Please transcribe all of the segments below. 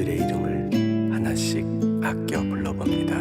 그들의 이름을 하나씩 아껴 불러봅니다.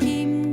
一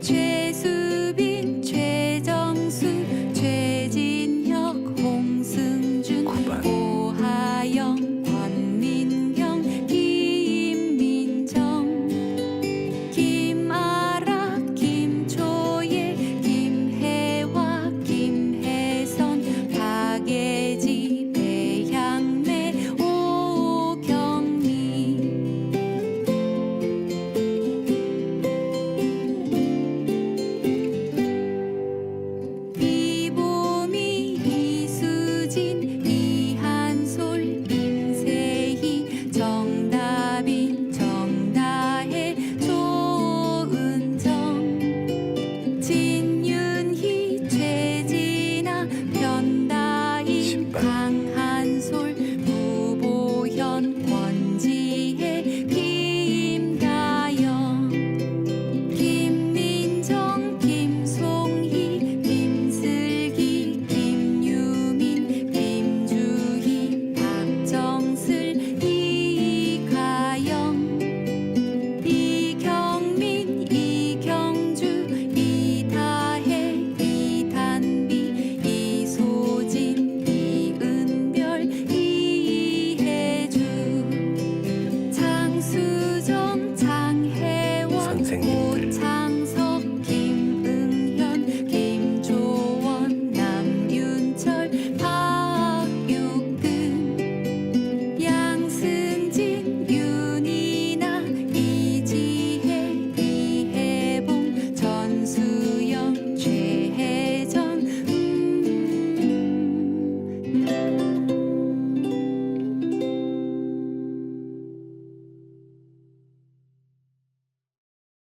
change. ข้าง